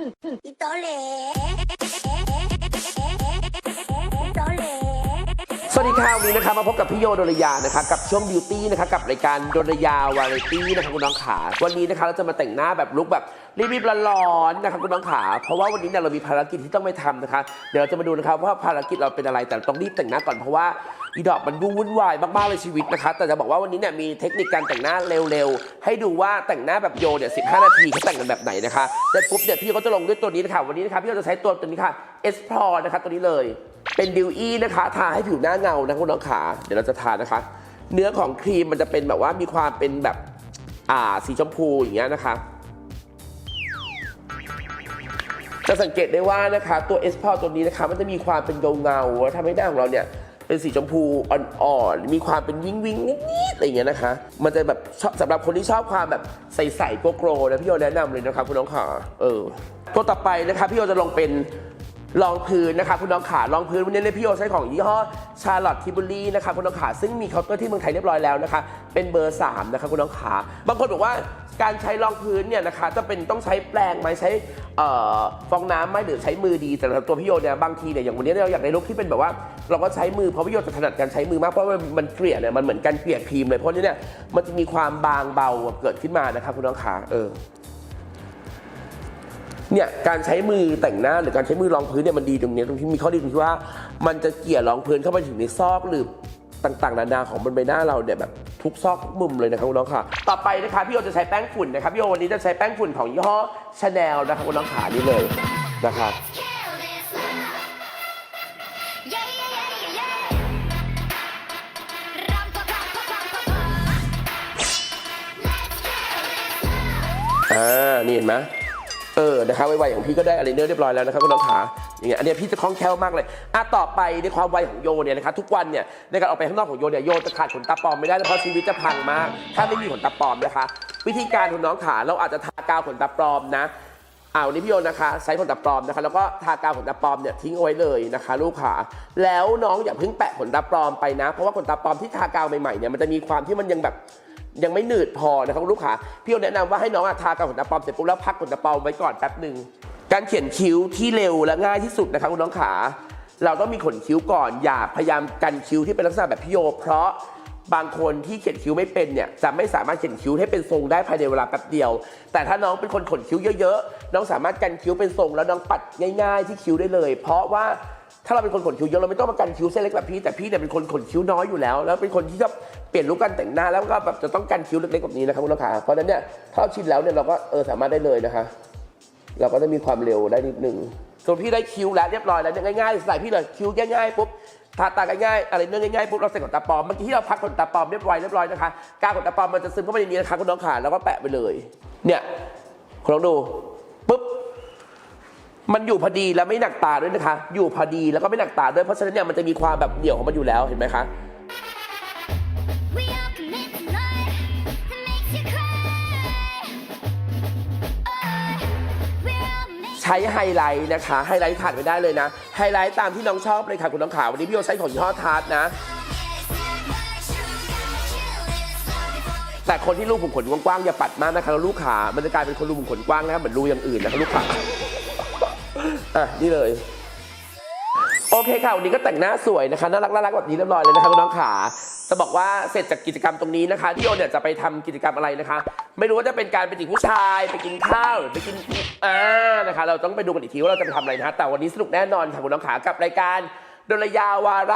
อีโตเหลอีโตเหลสวัสดีค่ะวันนี้นะคะมาพบกับพี่โยโดรยานะคะกับช่วงบิวตี้นะคะกับรายการโดรยาวาไรตี้นะคะคุณน้องขา วันนี้นะคะเราจะมาแต่งหน้าแบบลุคแบบรีบๆร้อนๆนะคะคุณน้องขาเพราะว่าวันนี้เนี่ยเรามีภารกิจที่ต้องไปทำนะคะ เดี๋ยวเราจะมาดูนะคะว่าภารกิจเราเป็นอะไรแต่ต้องรีบแต่งหน้าก่อนเพราะว่า อีดอกมันยุ่งวุ่นวายมากๆเลยชีวิตนะคะ แต่จะบอกว่าวันนี้เนี่ยมีเทคนิคการแต่งหน้าเร็วๆ ให้ดูว่าแต่งหน้าแบบโยเนี่ย15นาทีเขาแต่งกันแบบไหนนะคะเสร็จปุ๊บเนี่ยพี่ก็จะลงด้วยตัวนี้นะคะวันนี้นะคะพี่ก็จะใช้ตัวตัวนี้ค่ะ Explore นะคะตัวนี้เลย เป็นดิวอี้นะคะทาให้ผิวหน้าเงานะคุณน้องขาเดี๋ยวเราจะทานะคะ เนื้อของครีมมันจะเป็นแบบว่ามีความเป็นแบบอ่าสีชมพูอย่างเงี้ยนะคะจะสังเกตได้ว่านะคะตัวเอสพอตัวนี้นะคะมันจะมีความเป็นเงาเงาทำให้หน้าของเราเนี่ย เป็นสีชมพูอ่อนๆ มีความเป็นวิงวิงนิดๆอะไรอย่างเงี้ยนะคะ มันจะแบบชอบสำหรับคนที่ชอบความแบบใสๆโกโกรนะพี่โยแนะนำเลยนะครับคุณน้องขาเออตัวต่อไปนะคะพี่โยจะลงเป็น รองพื้นนะคะคุณน้องขารองพื้นวันนี้เนี่ยพี่โยใช้ของยี่ห้อชาร์ลอตทิบูลี่นะคะคุณน้องขาซึ่งมีเคาน์เตอร์ที่เมืองไทยเรียบร้อยแล้วนะคะเป็นเบอร์สามนะคะคุณน้องขาบางคนบอกว่าการใช้รองพื้นเนี่ยนะคะจะเป็นต้องใช้แปรงไหมใช้ฟองน้ำไหมหรือใช้มือดีแต่ตัวพี่โยเนี่ยบางทีเนี่ยอย่างวันนี้เราอยากในลุคที่เป็นแบบว่า เราก็ใช้มือเพราะพี่โยจะถนัดการใช้มือมากเพราะมันเกลี่ยเนี่ยมันเหมือนการเกลี่ยครีมเลยเพราะนั้นเนี่ยมันจะมีความบางเบาเกิดขึ้นมานะครับคุณน้องขาเออ เนี่ยการใช้มือแต่งหน้าหรือการใช้มือรองพื้นเนี่ยมันดีตรงนี้ตรงที่มีข้อดีตรงที่ว่า มันจะเกลี่ยรองพื้นเข้าไปถึงในซอกหรือต่างๆนานาของบนใบหน้าเราเนี่ยแบบทุกซอกทุกมุมเลยนะครับคุณน้องค่ะ ต่อไปนะคะพี่โอจะใช้แป้งฝุ่นนะครับพี่โอวันนี้จะใช้แป้งฝุ่นของยี่ห้อชาแนลนะครับคุณน้องขานี่เลยนะครับอ่า นี่เห็นไหม ออนะคะไวๆของพี่ก็ได้อะไรเนอร์เรียบร้อยแล้วนะครับคุณน้องขาอย่างเงี้ยอันเนี้ยพี่จะคล่องแคล่วมากเลยอะต่อไปในความไวของโยเนี่ยนะครับทุกวันเนี่ยในการออกไปข้างนอกของโยเนี่ยโยจะขาดขนตาปลอมไม่ได้นะเพราะชีวิตจะพังมาก ถ้าไม่มีขนตาปลอมนะคะ วิธีการคุณน้องขาเราอาจจะทากาวขนตาปลอมนะ อ่าวันนี้พี่โยนนะคะใช้ขนตาปลอมนะคะแล้วก็ทากาวขนตาปลอมเนี่ยทิ้งเอาไว้เลยนะคะ ลูกขาแล้วน้องอย่าเพิ่งแปะขนตาปลอมไปนะ เพราะว่าขนตาปลอมที่ทากาวใหม่ๆเนี่ยมันจะมีความที่มันยังแบบยังไม่หนืดพอนะครับลูกค้าพี่โยนแนะนำว่าให้น้องอะทากาวขนตาปลอมเสร็จปุ๊บแล้วพักขนตาปลอมไว้ก่อนแป๊บหนึ่งการเขียนคิ้วที่เร็วและง่ายที่สุดนะคะคุณน้องขาเราต้องมีขนคิ้วก่อนอย่าพยายามกันคิ้วที่เป็นลักษณะแบบพี่โยเพราะ บางคนที่เขียนคิ้วไม่เป็นเนี่ยจะไม่สามารถเขียนคิ้วให้เป็นทรงได้ภายในเวลาแป๊บเดียว แต่ถ้าน้องเป็นคนขนคิ้วเยอะๆ น้องสามารถกันคิ้วเป็นทรงแล้วน้องปัดง่ายๆที่คิ้วได้เลย เพราะว่าถ้าเราเป็นคนขนคิ้วเยอะเราไม่ต้องมากันคิ้วเส้นเล็กแบบพี่แต่พี่เนี่ยเป็นคนขนคิ้วน้อยอยู่แล้ว แล้วเป็นคนที่ชอบเปลี่ยนลุคการแต่งหน้าแล้วก็แบบจะต้องกันคิ้วเล็กๆแบบนี้นะครับคุณลูกค้าเพราะนั้นเนี่ยถ้าชินแล้วเนี่ยเราก็เออสามารถได้เลยนะคะ เราก็จะมีความเร็วได้นิดนึงส่วนพี่ได้คิ้วแล้วเรียบร้อยแล้วเนี่ยง่ายๆใส่พี่เลยคิ้วง่ายๆปุ๊บ ทาตาง่ายๆอะไรเนื้อง่ายๆปุ๊บเราใส่ขนตาปลอมเมื่อกี้ที่เราพักขนตาปลอมเรียบร้อยเรียบร้อยนะคะกาวขนตาปลอมมันจะซึมเข้าไปในนี้นะคะคุณน้องขาแล้วก็แปะไปเลย เนี่ยคุณลองดูปุ๊บมันอยู่พอดีแล้วไม่หนักตาด้วยนะคะ อยู่พอดีแล้วก็ไม่หนักตาด้วยเพราะฉะนั้นเนี่ยมันจะมีความแบบเดี่ยวของมันอยู่แล้วเห็นไหมคะ ช้ไฮไลท์นะคะไฮไลท์ขาดไม่ได้เลยนะไฮไลท์ตามที่น้องชอบเลยค่ะคุณน้องขาวันนี้พี่โยใช้ของยี่ห้อทาร์ตนะแต่คนที่รูขุมขนกว้างๆอย่าปัดมากนะคะแล้วลูกขามันจะกลายเป็นคนรูขุมขนกว้างนะครับเหมือนรูอย่างอื่นนะคะลูกขาอะนี่เลยโอเคค่ะวันนี้ก็แต่งหน้าสวยนะคะน่ารักน่ารักแบบนี้เรียบร้อยเลยนะคะคุณน้องขา จะบอกว่าเสร็จจากกิจกรรมตรงนี้นะคะที่โยเนี่ยจะไปทำกิจกรรมอะไรนะคะ ไม่รู้ว่าจะเป็นการไปจีบผู้ชายไปกินข้าวหรือไปกินอ่านะคะเราต้องไปดูกันอีกทีว่าเราจะไปทำอะไรนะคะแต่วันนี้สนุกแน่นอนค่ะคุณน้องขากับรายการดลยาวาไร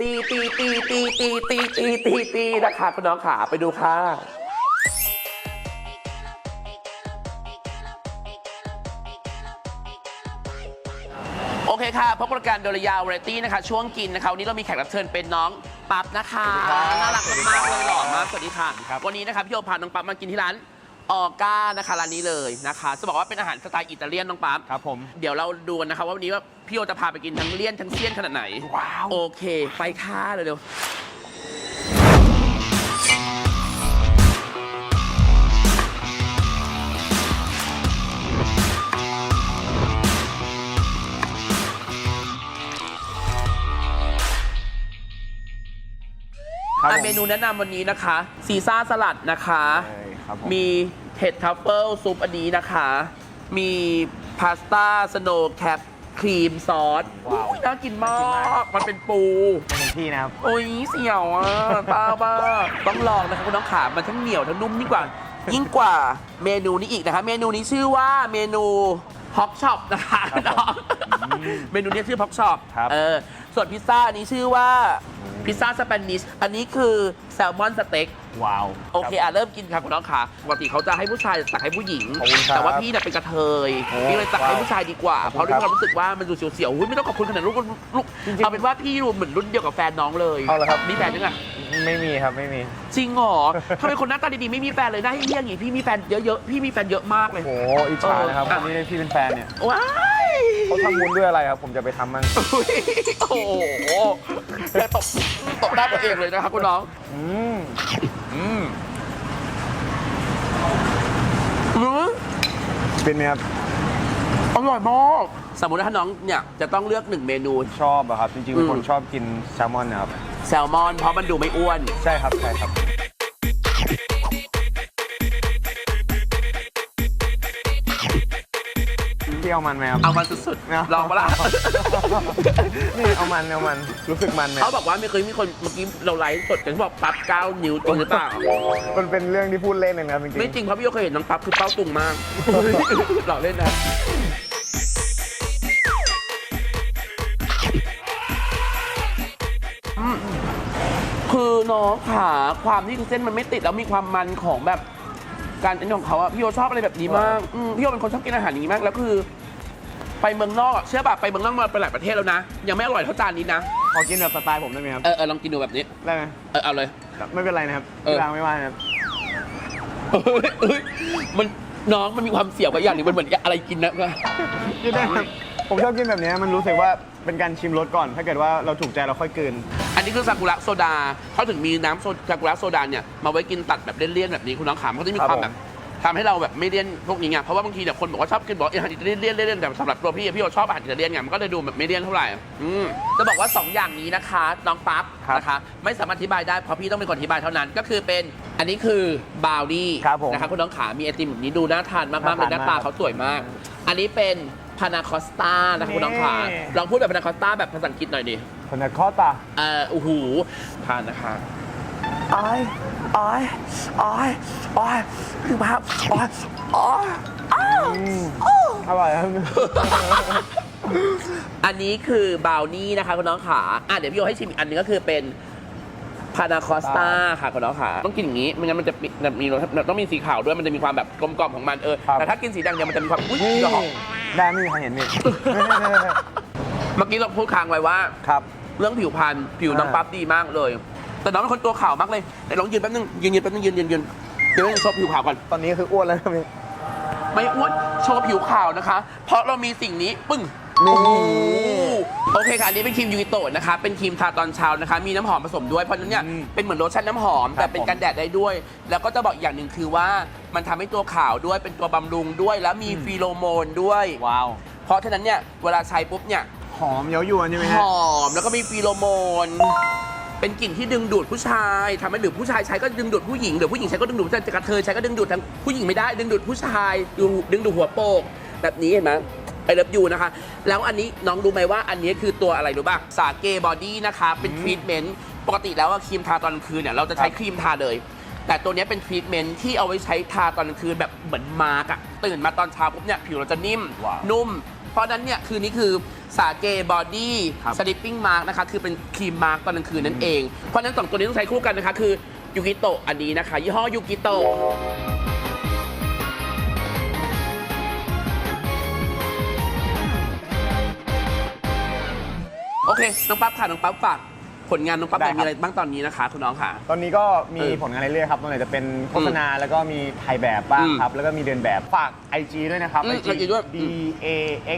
ตีตีตีตีตีตีตีตีตีนะคะคุณน้องขาไปดูค่ะโอเคค่ะพบกับรายการโดรยาวาไรตี้นะคะ ช่วงกินนะคะวันนี้เรามีแขกรับเชิญเป็นน้อง ปั๊บนะคะน่ารักมากๆเลยหล่อมากสวัสดีค่ะวันนี้นะคะพี่โอพาน้องปั๊บมากินที่ร้านออก้านะคะร้านนี้เลยนะคะจะบอกว่าเป็นอาหารสไตล์อิตาเลียนน้องปั๊บครับผม เดี๋ยวเราดูกันนะคะว่าวันนี้ว่าพี่โอจะพาไปกินทั้งเลี่ยนทั้งเซียนขนาดไหนว้าว โอเค ไปค่ะเร็วๆ ผม เมนูแนะนำวันนี้นะคะ ซีซ่าสลัดนะคะ ใช่ครับผม มีเห็ดทัฟเฟิลซุปอันนี้นะคะ มีพาสต้าสโนว์แคปครีมซอสว้าวอุ๊ยน่ากินมากมันเป็นปูเป็นที่นะครับ โอ้ยเสี่ยวอะป้าบ้าต้องลองนะครับคุณน้องขา มันทั้งเหนียวทั้งนุ่มยิ่งกว่า ยิ่งกว่าเมนูนี้อีกนะคะ เมนูนี้ชื่อว่าเมนูฮอกช็อปนะคะครับผมน้อง เมนูนี้ชื่อฮอกช็อปครับเออส่วนพิซซ่าอันนี้ชื่อว่าพิซซ่าสเปนิชอันนี้คือแซลมอนสเต็ก ว้าว โอเคอะเริ่มกินค่ะคุณน้องค่ะปกติเขาจะให้ผู้ชายตักให้ผู้หญิง ขอบคุณครับแต่ว่าพี่เนี่ยเป็นกระเทยโอ้พี่เลยตักให้ว้าวผู้ชายดีกว่า ขอบเพคุณราะด้วยครับความรู้สึกว่ามันดูเสียวๆอุ๊ยไม่ต้องขอบคุณขนาดลูกลูกจริงๆเอาเป็นว่าพี่ดูเหมือนรุ่นเดียวกับแฟนน้องเลยเอาเหรอครับ มีแฟนยังไงไม่มีครับไม่มี จริงเหรอทำไมคนหน้าตาดีๆไม่มีแฟนเลยหน้าเฮี้ยๆอย่างนี้พี่มีแฟนเยอะๆพี่มีแฟนเยอะมากเลยโอ้โหอิจฉานะครับเออคนที่ได้พี่เป็นแฟนเนี่ย ว้าย เขาทำบุญด้วยอะไรครับ ผมจะไปทำมั่งอุ๊ยโอ้โหแกตบตบหน้าตัวเองเลยนะครับคุณน้อง อืมอืมอืมเป็นไหมครับอร่อยมากสมมติว่าถ้าน้องเนี่ยจะต้องเลือกหนึ่งเมนู ชอบอะครับ จริงๆอืเป็นมคนชอบกินแซลมอนนะครับแซลมอนเพราะมันดูไม่อ้วน ใช่ครับใช่ครับ พี่เอามันไหมครับเอามันสุดไม่เอาๆลองปะล่ะ นี่เอามันเอามันรู้สึกมันไหมเขาบอกว่าไม่เคยมีคนเมื่อกี้เราไลฟ์สดกันที่บอกปั๊บเก้านิ้วจริงหรือเปล่า มันเป็นเรื่องที่พูดเล่นเองนะครับจริงๆ ไม่จริงเพราะพี่โยเคยเห็นน้องปั๊บคือเป้าตุงมากหลอกเล่นนะอืมคือน้องขาความที่เส้นมันไม่ติดแล้วมีความมันของแบบการอันนี้ของเขาอะพี่โยชอบอะไรแบบนี้มากอืมพี่โยเป็นคนชอบกินอาหารอย่างนี้มากแล้วคือ ไปเมืองนอกอะเชื่อป่ะไปเมืองนอกมาไปหลายประเทศแล้วนะ ยังไม่อร่อยเท่าจานนี้นะ ขอกินแบบสไตล์ผมได้ไหมครับ เออเออลองกินดูแบบนี้ ได้ไหมเออเอาเลย ไม่เป็นไรนะครับเออที่ร้านไม่ว่านะครับเฮ้ยเฮ้ยมันน้องมันมีความเสี่ยวกับอย่างหนึงมันเหมือนอะไรกินนะ กินได้ครับ ผมชอบกินแบบเนี้ยมันรู้สึกว่าเป็นการชิมรสก่อน ถ้าเกิดว่าเราถูกใจเราค่อยกลืน อันนี้คือซากุระโซดาเขาถึงมีน้ำโซซากุระโซดาเนี่ย มาไว้กินตัดแบบเลี่ยนๆแบบนี้คุณน้องขามเขาจะมีครับความแบบ ทำให้เราแบบไม่เลี่ยนพวกนี้ไงเพราะว่าบางทีเนี่ยคนบอกว่าชอบกินบอกอาหารอิตาเลียนเลี่ยนเลี่ยนแต่สำหรับตัวพี่อะพี่ชอบอาหารอิตาเลียนไงมันก็เลยดูแบบไม่เลี่ยนเท่าไหร่อืม จะบอกว่าสองอย่างนี้นะคะน้องปั๊บครับนะคะไม่สามารถอธิบายได้เพราะพี่ต้องเป็นคนอธิบายเท่านั้น ก็คือเป็นอันนี้คือบราวนี่ครับผมนะคะคุณน้องขามีไอติมแบบนี้ดูน่าทานมากๆเลยหน่าน้าทานตามากเขาสวยมาก อันนี้เป็นพานาคอสตานะคะคุณน้องขานี่ ลองพูดแบบพานาคอสตาแบบภาษาอังกฤษหน่อยดิคนละข้อตาเอ่อโอ้โหทานนะคะอ้อย อ้อยอ้อยอ้อยคือภาพอ้อยอ้อยอ้าวอร่อยครับ อันนี้คือบราวนี่นะคะคุณน้องขาอะเดี๋ยวพี่โยให้ชิมอีกอันหนึงก็คือเป็นพานาคอสตาค่ะคุณน้องขาต้องกินอย่างนี้ไม่งั้นมันจะมีแบบมีรสต้องมีสีขาวด้วยมันจะมีความแบบกลมกล่อมของมันเออครับ แต่ถ้ากินสีแดงเนี่ยมันจะมีความอุ้ยนี่ดอกได้ไม่มีใครเห็นนี่เมื่อกี้เราพูดค้างไว้ว่า ครับ เรื่องผิวพรรณผิวน้องอ่าปั๊บดีมากเลย แต่น้องเป็นคนตัวขาวมากเลยแต่ลองยืนแป๊บนึงยืนยืนแป๊บนึงยืนยืนยืนเดี๋ยวให้โชว์ผิวขาวก่อนตอนนี้คืออ้วนแล้วครับพี่ไม่อ้วนโชว์ผิวขาวนะคะ เพราะเรามีสิ่งนี้ปึ้งนี่โอ้โหโอเคค่ะอันนี้เป็นครีมยูกิโตะนะคะ เป็นครีมทาตอนเช้านะคะ มีน้ำหอมผสมด้วย เพราะฉะนั้นเนี่ยอืมเป็นเหมือนโลชั่นน้ำหอม แต่เป็นผมกันแดดได้ด้วย แล้วก็จะบอกอย่างหนึ่งคือว่า มันทำให้ตัวขาวด้วย เป็นตัวบำรุงด้วย แล้วมีฟีโรโมนด้วย ว้าว เพราะฉะนั้นเนี่ย เวลาใช้ปุ๊บเนี่ย หอมเย้ายวนใช่ไหมหฮะอม แล้วก็มีฟีโรโมน เป็นกลิ่นที่ดึงดูดผู้ชายทำให้หรือผู้ชายใช้ก็ดึงดูดผู้หญิงหรือผู้หญิงใช้ก็ดึงดูดผู้ชายแต่กระเทยใช้ก็ดึงดูดทั้งผู้หญิงไม่ได้ ดึงดูดผู้ชายดูดึงดูดหัวโปก แบบนี้เห็นไหมไอเลิฟยูนะคะ แล้วอันนี้น้องรู้ไหมว่าอันนี้คือตัวอะไรรู้ป่ะสาเกบอดี้นะคะเป็นทรีทเมนต์ปกติแล้วอะครีมทาตอนกลางคืนเนี่ยเราจะใช้ครีมทาเลย แต่ตัวเนี้ยเป็นทรีทเมนต์ที่เอาไว้ใช้ทาตอนกลางคืนแบบเหมือนมาร์กอะตื่นมาตอนเช้าปุ๊บเนี่ยผิวเราจะนิ่มว้าว นุ่ม เพราะฉะนั้นเนี่ยคือนี่คือ สาเกบอดี้ครับสลิปปิ้งมาร์กนะคะคือเป็นครีมมาร์กตอนกลางคืนนั่นเอง เพราะฉะนั้นสองตัวนี้ต้องใช้คู่กันนะคะ คือยูกิโตะอันนี้นะคะ ยี่ห้อยูกิโตะโอเค น้องปั๊บค่ะ น้องปั๊บฝาก ผลงานน้องปั๊บหน่อยได้ครับ มีอะไรบ้างตอนนี้นะคะคุณน้องค่ะ ตอนนี้ก็มีเออผลงานเรื่อยๆครับตรงไหนจะเป็นโฆษณาแล้วก็มีถ่ายแบบบ้างอืมครับ แล้วก็มีเดินแบบ ฝาก IG ด้วยนะครับ อืม IG ด้วย B A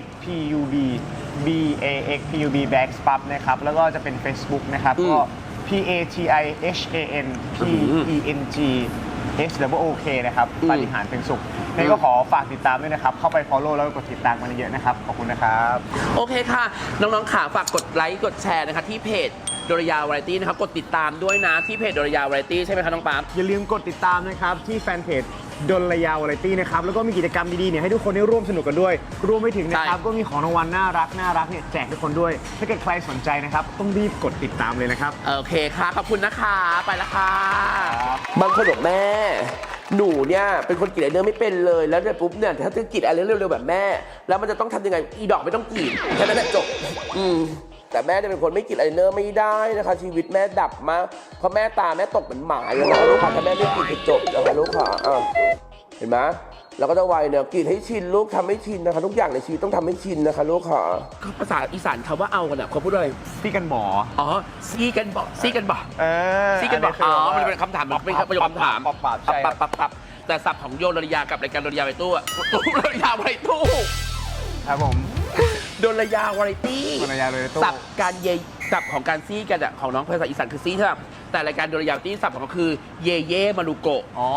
X P U B B A X P U B Back Spub นะครับ แล้วก็จะเป็น Facebook นะครับ อืมก็ P A T I H A N P E N G S W O K นะครับอืม ปาฏิหารย์เป็นสุขนี่ก็ขอฝากติดตามด้วยนะครับ เข้าไป follow แล้วก็กดติดตามกันเยอะๆนะครับ ขอบคุณนะครับ โอเคค่ะ น้องๆขาฝากกดไลค์กดแชร์นะคะ ที่เพจโดรยาวาไรตี้นะครับกดติดตามด้วยนะที่เพจโดรยาวาไรตี้ใช่ไหมคะน้องปั๊บอย่าลืมกดติดตามนะครับที่แฟนเพจดลยาวาไรตี้นะครับ แล้วก็มีกิจกรรมดีๆเนี่ยให้ทุกคนได้ร่วมสนุกกันด้วย รวมไปถึงนะครับใช่ก็มีของรางวัลน่ารักน่ารักเนี่ยแจกทุกคนด้วย ถ้าเกิดใครสนใจนะครับ ต้องรีบกดติดตามเลยนะครับ โอเคค่ะ ขอบคุณนะคะ ไปละค่ะ บางคนบอกแม่ หนูเนี่ยเป็นคนกรีดไอเนอร์ไม่เป็นเลย แล้วเนี่ยปุ๊บเนี่ยถ้าจะกรีดไอเนอร์เร็วๆแบบแม่ แล้วมันจะต้องทำยังไง อีดอกไม่ต้องกรีดแค่นั้นแหละจบ อืม แต่แม่เนี่ยเป็นคนไม่กรีดไอเนอร์ไม่ได้นะคะ ชีวิตแม่ดับมากเพราะแม่ตาแม่ตกเหมือนหมาเลยนะลูกค่ะถ้าแม่ไม่กรีดจะจบนะคะลูกค่ะอะเห็นไหมเราก็จะไวเนี่ยกรีดให้ชินลูกทำให้ชินนะคะทุกอย่างในชีวิตต้องทำให้ชินนะคะลูกค่ะภาษาอีสานคำว่าเอากันอะเขาพูดอะไรพี่กันหมออ๋อซีกันบอกซีกันบอกเออซีกันบอกอ๋อมันเป็นคำถามมันเป็นประโยคคำถามปับปับใช่ปับปับปับแต่ศัพท์ของโยนระยากับรายการโดนระยาไปตู้อะตู้ระยาไปตู้ครับผมโดนระยาวาไรตี้โดนระยาวาไรตี้ศัพท์การเยศัพท์ของการซีกันอะของน้องภาษาอีสานคือซีใช่ไหมแต่รายการโดนระยาตี้ศัพท์ของเขาคือเยเย่มารุโกะ อ๋อ